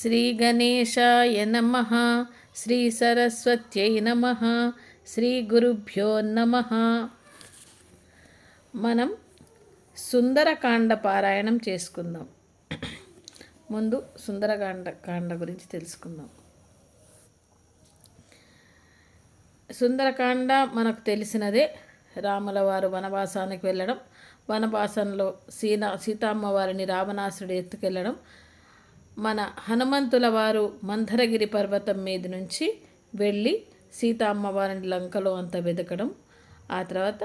శ్రీ గణేశాయ నమ. శ్రీ సరస్వత్యై నమ. శ్రీ గురుభ్యో నమ. మనం సుందరకాండ పారాయణం చేసుకుందాం. ముందు సుందరకాండ కాండ గురించి తెలుసుకుందాం. సుందరకాండ మనకు తెలిసినదే రాముల వారు వనవాసానికి వెళ్ళడం వనవాసంలో సీనా సీతమ్మ వారిని రావణాసుడు ఎత్తుకెళ్ళడం మన హనుమంతుల వారు మందరగిరి పర్వతం మీద నుంచి వెళ్ళి సీతమ్మ వారిని లంకలో అంతా వెతకడం ఆ తర్వాత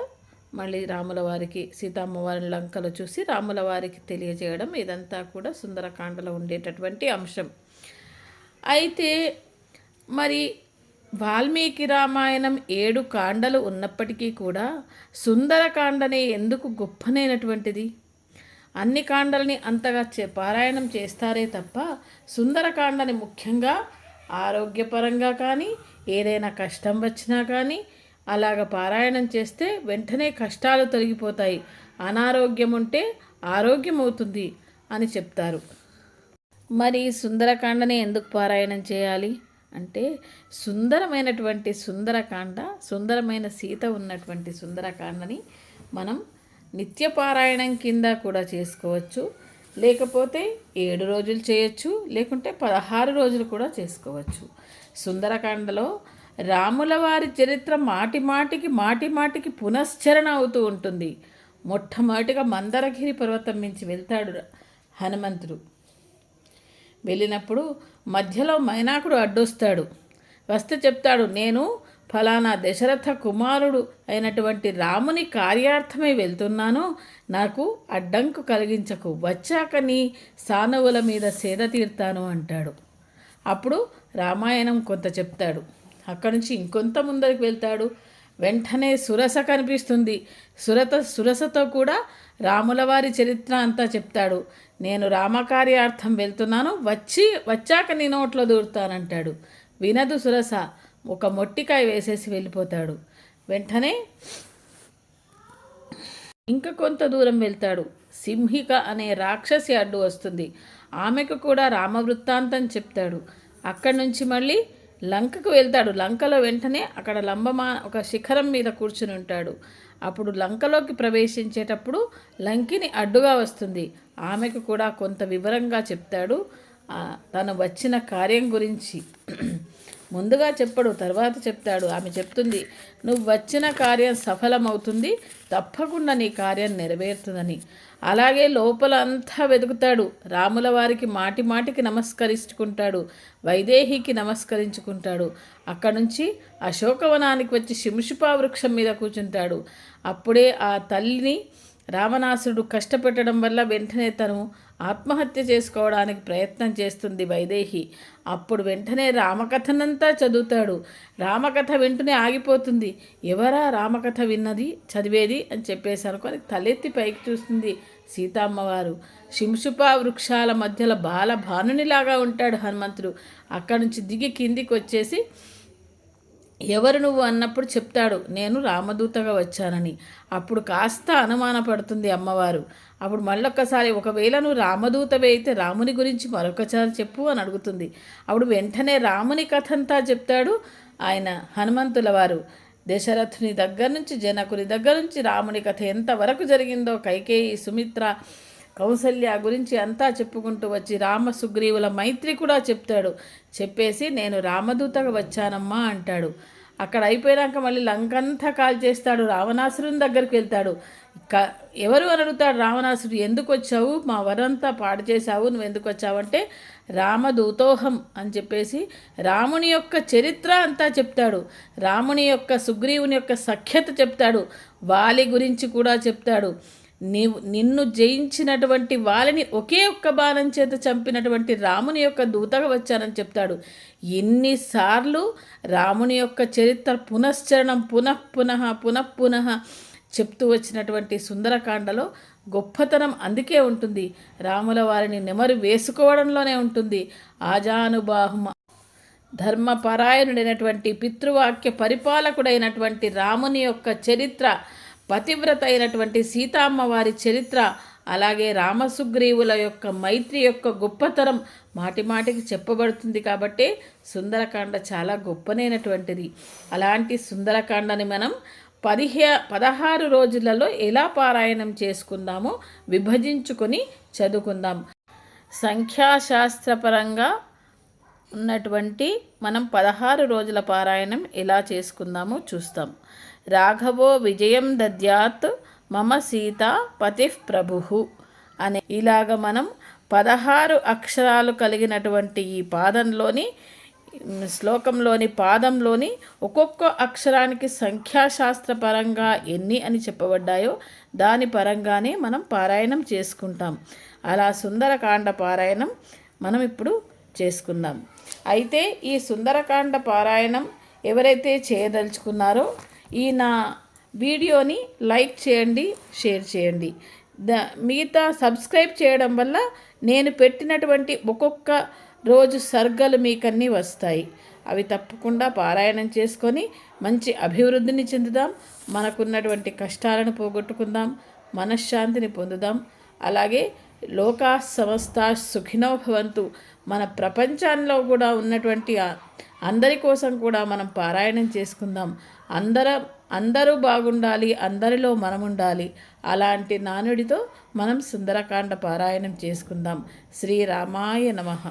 మళ్ళీ రాముల వారికి సీతమ్మ లంకలో చూసి రాముల వారికి తెలియజేయడం ఇదంతా కూడా సుందరకాండలో ఉండేటటువంటి అంశం. అయితే మరి వాల్మీకి రామాయణం ఏడు కాండలు ఉన్నప్పటికీ కూడా సుందరకాండనే ఎందుకు గొప్పనైనటువంటిది? అన్ని కాండల్ని అంతగా చే పారాయణం చేస్తారే తప్ప సుందరకాండని ముఖ్యంగా ఆరోగ్యపరంగా కానీ ఏదైనా కష్టం వచ్చినా కానీ అలాగ పారాయణం చేస్తే వెంటనే కష్టాలు తొలగిపోతాయి. అనారోగ్యం ఉంటే ఆరోగ్యం అవుతుంది అని చెప్తారు. మరి సుందరకాండని ఎందుకు పారాయణం చేయాలి? అంటే సుందరమైనటువంటి సుందరకాండ సుందరమైన సీత ఉన్నటువంటి సుందరకాండని మనం నిత్యపారాయణం కింద కూడా చేసుకోవచ్చు. లేకపోతే ఏడు రోజులు చేయొచ్చు లేకుంటే పదహారు రోజులు కూడా చేసుకోవచ్చు. సుందరకాండలో రాముల వారి చరిత్ర మాటి మాటికి మాటి మాటికి పునశ్చరణ అవుతూ ఉంటుంది. మొట్టమొదటిగా మందరగిరి పర్వతం నుంచి వెళ్తాడు హనుమంతుడు. వెళ్ళినప్పుడు మధ్యలో మైనాకుడు అడ్డొస్తాడు. వస్తే చెప్తాడు నేను ఫలానా దశరథ కుమారుడు అయినటువంటి రాముని కార్యార్థమై వెళ్తున్నాను. నాకు అడ్డంకు కలిగించకు. వచ్చాక నీ సానువుల మీద సేద తీర్తాను అంటాడు. అప్పుడు రామాయణం కొంత చెప్తాడు. అక్కడి నుంచి ఇంకొంత ముందరికి వెళ్తాడు. వెంటనే సురస కనిపిస్తుంది. సురత సురసతో కూడా రాముల వారి చరిత్ర అంతా చెప్తాడు. నేను రామకార్యార్థం వెళ్తున్నాను. వచ్చి వచ్చాక నీ నోట్లో దూరుతానంటాడు. వినదు సురస. ఒక మొట్టికాయ వేసేసి వెళ్ళిపోతాడు. వెంటనే ఇంకా కొంత దూరం వెళ్తాడు. సింహిక అనే రాక్షసి అడ్డు వస్తుంది. ఆమెకు కూడా రామవృత్తాంతం చెప్తాడు. అక్కడి నుంచి మళ్ళీ లంకకు వెళ్తాడు. లంకలో వెంటనే అక్కడ లంబమా ఒక శిఖరం మీద కూర్చుని ఉంటాడు. అప్పుడు లంకలోకి ప్రవేశించేటప్పుడు లంకిని అడ్డుగా వస్తుంది. ఆమెకు కూడా కొంత వివరంగా చెప్తాడు. తను వచ్చిన కార్యం గురించి. ముందుగా చెప్పడు తర్వాత చెప్తాడు. ఆమె చెప్తుంది నువ్వు వచ్చిన కార్యం సఫలమవుతుంది తప్పకుండా నీ కార్యం నెరవేరుతుందని. అలాగే లోపల అంతా వెతుకుతాడు. రాముల వారికి మాటి మాటికి నమస్కరించుకుంటాడు. వైదేహికి నమస్కరించుకుంటాడు. అక్కడ నుంచి అశోకవనానికి వచ్చి శింషుపా వృక్షం మీద కూర్చుంటాడు అప్పుడే ఆ తల్లిని రావణాసుడు కష్టపెట్టడం వల్ల వెంటనే తను ఆత్మహత్య చేసుకోవడానికి ప్రయత్నం చేస్తుంది వైదేహి. అప్పుడు వెంటనే రామకథనంతా చదువుతాడు. రామకథ వెంటనే ఆగిపోతుంది. ఎవరా రామకథ విన్నది చదివేది అని చెప్పేసి అనుకొని తలెత్తి పైకి చూస్తుంది సీతమ్మవారు. శింషుపా వృక్షాల మధ్యలో బాల భానునిలాగా ఉంటాడు హనుమంతుడు. అక్కడి నుంచి దిగి కిందికి వచ్చేసి ఎవరు నువ్వు అన్నప్పుడు చెప్తాడు నేను రామదూతగా వచ్చానని. అప్పుడు కాస్త అనుమానపడుతుంది అమ్మవారు. అప్పుడు మళ్ళొక్కసారి ఒకవేళ నువ్వు రామదూతవే అయితే రాముని గురించి మరొకసారి చెప్పు అని అడుగుతుంది. అప్పుడు వెంటనే రాముని కథ అంతా చెప్తాడు ఆయన హనుమంతుల వారు. దశరథుని దగ్గర నుంచి జనకుని దగ్గర నుంచి రాముని కథ ఎంతవరకు జరిగిందో కైకేయి సుమిత్ర కౌసల్య గురించి అంతా చెప్పుకుంటూ వచ్చి రామ సుగ్రీవుల మైత్రి కూడా చెప్తాడు. చెప్పేసి నేను రామదూతగా వచ్చానమ్మా అంటాడు. అక్కడ అయిపోయాక మళ్ళీ లంకంతా కాల్ చేస్తాడు. రావణాసురుని దగ్గరికి వెళ్తాడు. క ఎవరు అని అడుగుతాడు రావణాసురుడు ఎందుకు వచ్చావు? మా వరంతా పాడు చేశావు. నువ్వు ఎందుకు వచ్చావంటే రామదూతోహం అని చెప్పేసి రాముని యొక్క చరిత్ర అంతా చెప్తాడు. రాముని యొక్క సుగ్రీవుని యొక్క సఖ్యత చెప్తాడు. వాలి గురించి కూడా చెప్తాడు. నీవు నిన్ను జయించినటువంటి వాళ్ళని ఒకే ఒక్క బాణం చేత చంపినటువంటి రాముని యొక్క దూతగా వచ్చానని చెప్తాడు. ఎన్నిసార్లు రాముని యొక్క చరిత్ర పునశ్చరణం పునః పునః పునః చెప్తూ వచ్చినటువంటి సుందరకాండలో గొప్పతనం అందుకే ఉంటుంది. రాముల వారిని నెమరు వేసుకోవడంలోనే ఉంటుంది. ఆజానుబాహుమ ధర్మపరాయణుడైనటువంటి పితృవాక్య పరిపాలకుడైనటువంటి రాముని యొక్క చరిత్ర పతివ్రత అయినటువంటి సీతమ్మ వారి చరిత్ర అలాగే రామసుగ్రీవుల యొక్క మైత్రి యొక్క గొప్పతరం మాటిమాటికి చెప్పబడుతుంది కాబట్టి సుందరకాండ చాలా గొప్పనైనటువంటిది అలాంటి సుందరకాండని మనం పదిహే పదహారు రోజులలో ఎలా పారాయణం చేసుకుందామో విభజించుకొని చదువుకుందాం. సంఖ్యాశాస్త్రపరంగా ఉన్నటువంటి మనం పదహారు రోజుల పారాయణం ఎలా చేసుకుందామో చూస్తాం. రాఘవో విజయం దద్యాత్ మమ సీత పతి ప్రభు అనే ఇలాగ మనం పదహారు అక్షరాలు కలిగినటువంటి ఈ పాదంలోని శ్లోకంలోని పాదంలోని ఒక్కొక్క అక్షరానికి సంఖ్యాశాస్త్రపరంగా ఎన్ని అని చెప్పబడ్డాయో దాని పరంగానే మనం పారాయణం చేసుకుంటాం. అలా సుందరకాండ పారాయణం మనం ఇప్పుడు చేసుకుందాం. అయితే ఈ సుందరకాండ పారాయణం ఎవరైతే చేయదలుచుకున్నారో ఈ నా వీడియోని లైక్ చేయండి షేర్ చేయండి. ద మిగతా సబ్స్క్రైబ్ చేయడం వల్ల నేను పెట్టినటువంటి ఒక్కొక్క రోజు సర్గలు మీకన్నీ వస్తాయి. అవి తప్పకుండా పారాయణం చేసుకొని మంచి అభివృద్ధిని చెందుదాం మనకున్నటువంటి కష్టాలను పోగొట్టుకుందాం మనశ్శాంతిని పొందుదాం. అలాగే లోకా సమస్త సుఖినో భవంతు మన ప్రపంచంలో కూడా ఉన్నటువంటి అందరి కోసం కూడా మనం పారాయణం చేసుకుందాం. అందరం అందరూ బాగుండాలి అందరిలో మనం ఉండాలి అలాంటి నానుడితో మనం సుందరకాండ పారాయణం చేసుకుందాం. శ్రీరామాయ నమః.